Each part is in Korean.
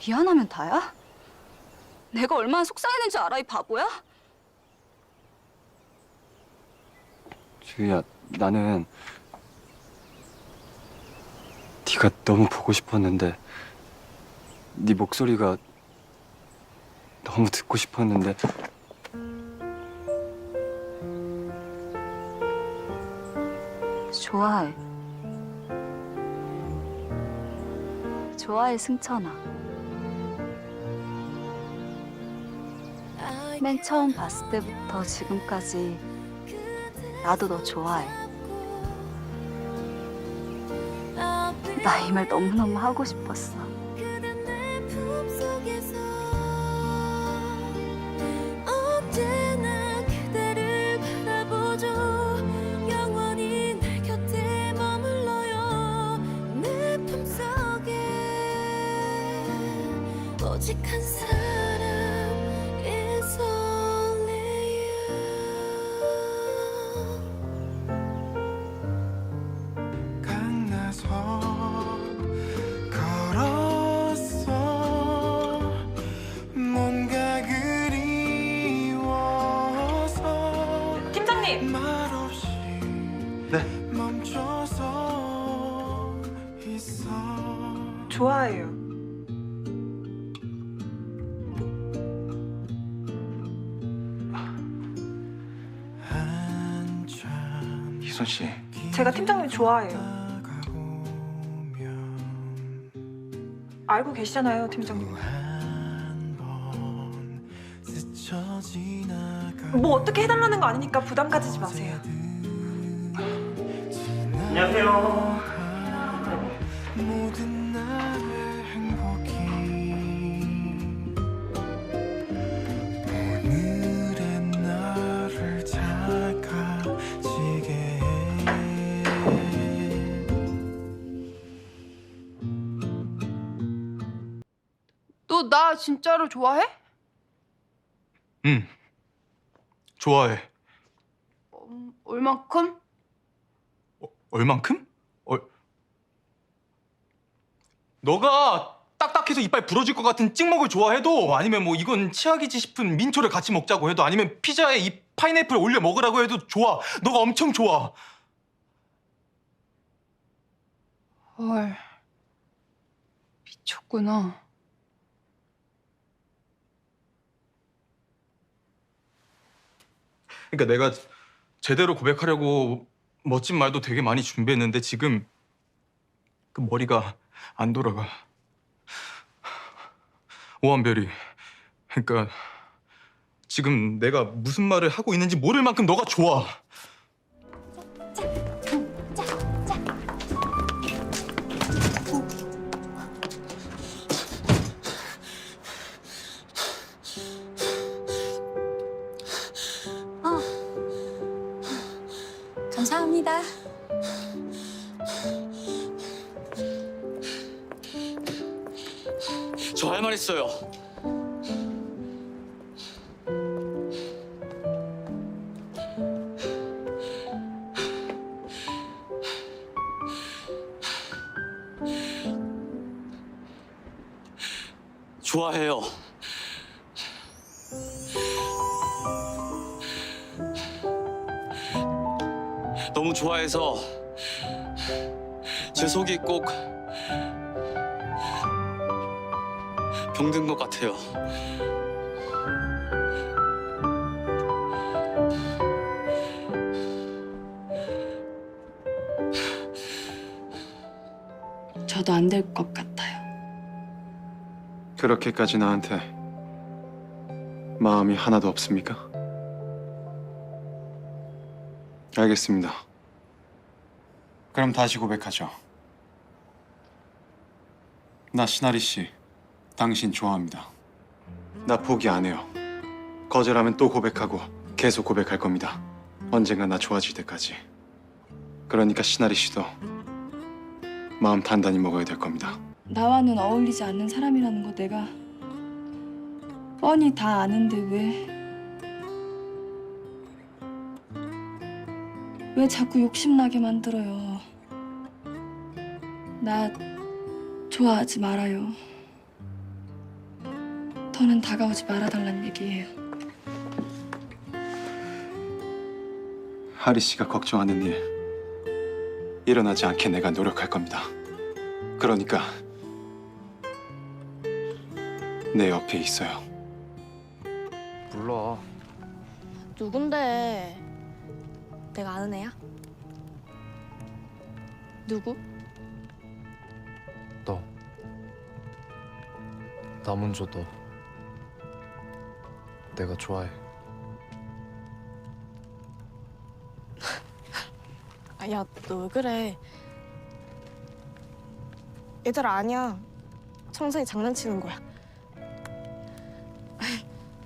미안하면 다야? 내가 얼마나 속상했는지 알아 이 바보야? 주희야, 나는 네가 너무 보고 싶었는데 네 목소리가 너무 듣고 싶었는데 좋아해. 좋아해 승천아. 맨 처음 봤을 때부터 지금까지 나도 너 좋아해. 나 이 말 너무너무 하고 싶었어. 좋아해요. 희선 씨, 제가 팀장님 좋아해요. 알고 계시잖아요, 팀장님. 뭐 어떻게 해달라는 거 아니니까 부담 가지지 마세요. 안녕하세요. 너 나 진짜로 좋아해? 응. 좋아해. 음, 얼만큼? 어, 얼만큼? 얼... 너가 딱딱해서 이빨 부러질 것 같은 찍먹을 좋아해도 아니면 뭐 이건 치약이지 싶은 민초를 같이 먹자고 해도 아니면 피자에 이 파인애플 올려 먹으라고 해도 좋아. 너가 엄청 좋아. 헐. 미쳤구나. 그러니까 내가 제대로 고백하려고 멋진 말도 되게 많이 준비했는데 지금 그 머리가 안 돌아가. 오한별이. 그러니까 지금 내가 무슨 말을 하고 있는지 모를 만큼 너가 좋아. 있어요. 좋아해요. 너무 좋아해서 제 속이 꼭 병든 것 같아요. 저도 안 될 것 같아요. 그렇게까지 나한테 마음이 하나도 없습니까? 알겠습니다. 그럼 다시 고백하죠. 나 시나리 씨, 당신 좋아합니다. 나 포기 안 해요. 거절하면 또 고백하고 계속 고백할 겁니다. 언젠가 나 좋아질 때까지. 그러니까 시나리 씨도 마음 단단히 먹어야 될 겁니다. 나와는 어울리지 않는 사람이라는 거 내가 뻔히 다 아는데 왜 왜 자꾸 욕심나게 만들어요. 나 좋아하지 말아요. 더는 다가오지 말아달란 얘기예요. 하리 씨가 걱정하는 일 일어나지 않게 내가 노력할 겁니다. 그러니까 내 옆에 있어요. 몰라. 누군데? 내가 아는 애야? 누구? 너. 나 먼저 너. 내가 좋아해. 아, 야, 너 왜 그래? 얘들아, 아니야. 청소이 장난치는 거야.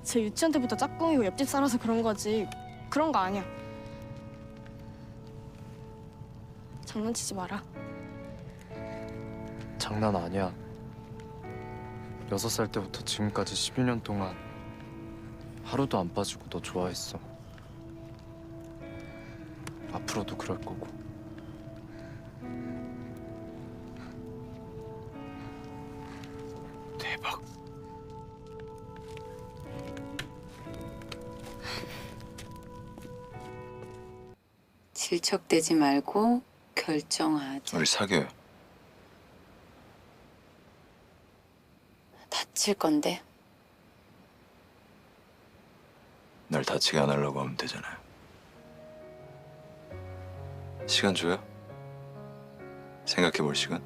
제 유치원 때부터 짝꿍이고 옆집 살아서 그런 거지. 그런 거 아니야. 장난치지 마라. 장난 아니야. 여섯 살 때부터 지금까지 12년 동안 하루도 안 빠지고 너 좋아했어. 앞으로도 그럴 거고. 대박. 질척대지 말고 결정하자. 우리 사귀어요. 다칠 건데. 날 다치게 안 하려고 하면 되잖아요. 시간 줘요? 생각해 볼 시간?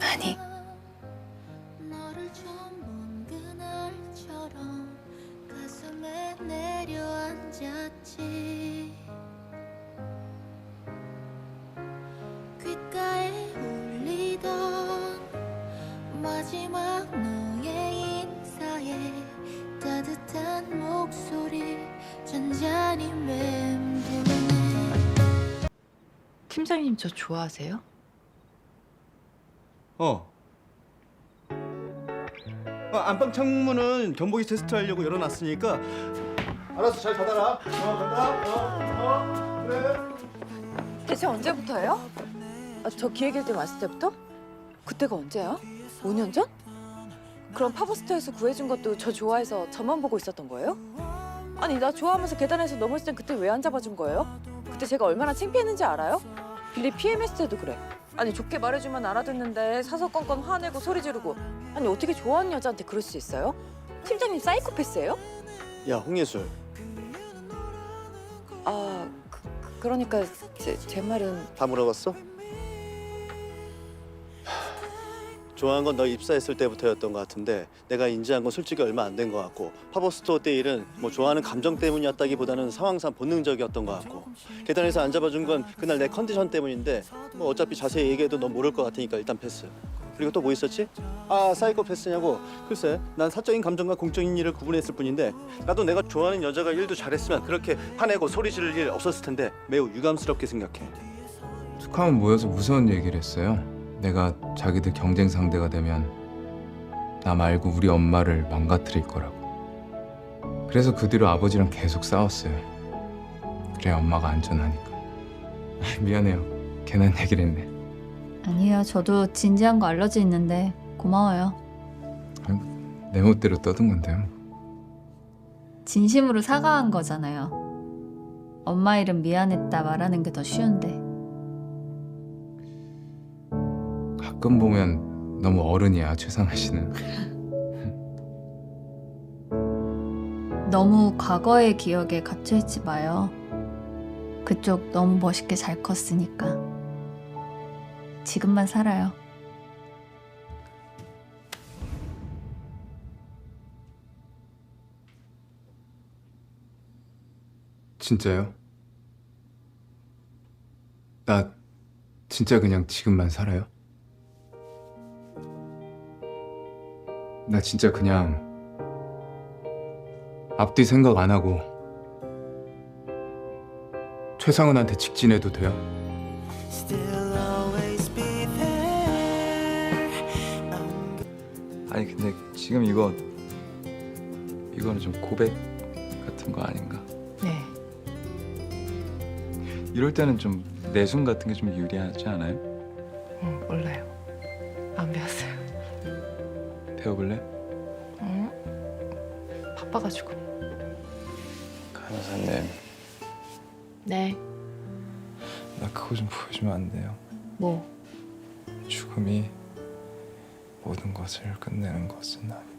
아니. 내려앉았지 팀장님 저 좋아하세요? 어. 어, 안방 창문은 경보기 테스트 하려고 열어놨으니까 알아서 잘 닫아라. 어, 간다. 어, 어, 그래. 대체 언제부터예요? 아, 저 기획일 때 왔을 때부터? 그때가 언제야? 5년 전? 그럼 파버스터에서 구해준 것도 저 좋아해서 저만 보고 있었던 거예요? 아니 나 좋아하면서 계단에서 넘어졌을 땐 그때 왜 안 잡아준 거예요? 그때 제가 얼마나 창피했는지 알아요? 빌리 PMS 때도 그래 아니 좋게 말해주면 알아듣는데 사서건건 화내고 소리 지르고 아니 어떻게 좋아하는 여자한테 그럴 수 있어요? 팀장님 사이코패스예요? 야 홍예술. 아 그, 그- 그러니까 제, 제 말은 다 물어봤어? 좋아한 건 너 입사했을 때부터였던 것 같은데 내가 인지한 건 솔직히 얼마 안 된 것 같고 파버스토어 때 일은 뭐 좋아하는 감정 때문이었다기보다는 상황상 본능적이었던 것 같고 계단에서 안 잡아준 건 그날 내 컨디션 때문인데 뭐 어차피 자세히 얘기해도 넌 모를 것 같으니까 일단 패스 그리고 또 뭐 있었지? 아 사이코 패스냐고 글쎄 난 사적인 감정과 공적인 일을 구분했을 뿐인데 나도 내가 좋아하는 여자가 일도 잘했으면 그렇게 화내고 소리 지를 일 없었을 텐데 매우 유감스럽게 생각해 툭하면 모여서 무서운 얘기를 했어요. 내가 자기들 경쟁 상대가 되면 나 말고 우리 엄마를 망가뜨릴 거라고. 그래서 그 뒤로 아버지랑 계속 싸웠어요. 그래 엄마가 안전하니까. 아, 미안해요. 괜한 얘기를 했네. 아니에요. 저도 진지한 거 알러지 있는데 고마워요. 내 멋대로 떠든 건데요. 진심으로 사과한 거잖아요. 엄마 이름 미안했다 말하는 게 더 쉬운데. 가끔 보면 너무 어른이야 최상아 씨는. 너무 과거의 기억에 갇혀 있지 마요. 그쪽 너무 멋있게 잘 컸으니까. 지금만 살아요. 진짜요? 나 진짜 그냥 지금만 살아요? 나 진짜 그냥 앞뒤 생각 안 하고 최상은한테 직진해도 돼요? 아니 근데 지금 이거 이거는 좀 고백 같은 거 아닌가? 네 이럴 때는 좀 내숭 같은 게 좀 유리하지 않아요? 음, 몰라요 안 배웠어요 배워볼래? 응? 바빠가지고. 간호사님 네. 나 그거 좀 보여주면 안 돼요? 뭐? 죽음이 모든 것을 끝내는 것은 아니다.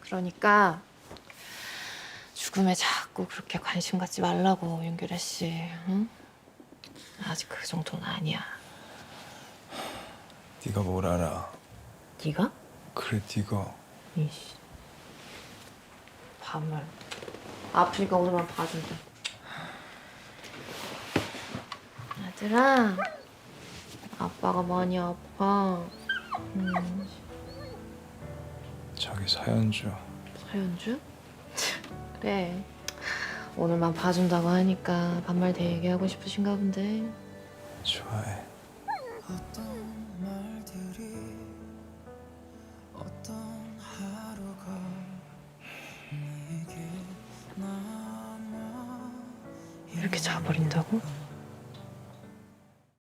그러니까 죽음에 자 꾸 그렇게 관심 갖지 말라고 윤규래 씨. 응? 아직 그 정도는 아니야. 네가 뭘 알아? 네가? 그래 네가 이씨. 밤을. 아프니까 오늘만 봐준다. 아들아, 아빠가 많이 아파. 음, 저기 서현주 서현주? 그래. 오늘만 봐준다고 하니까 반말 되게 하고 싶으신가 본데. 좋아해. 어떤 말들이 어떤 하루가 내게 남아 이렇게 자버린다고?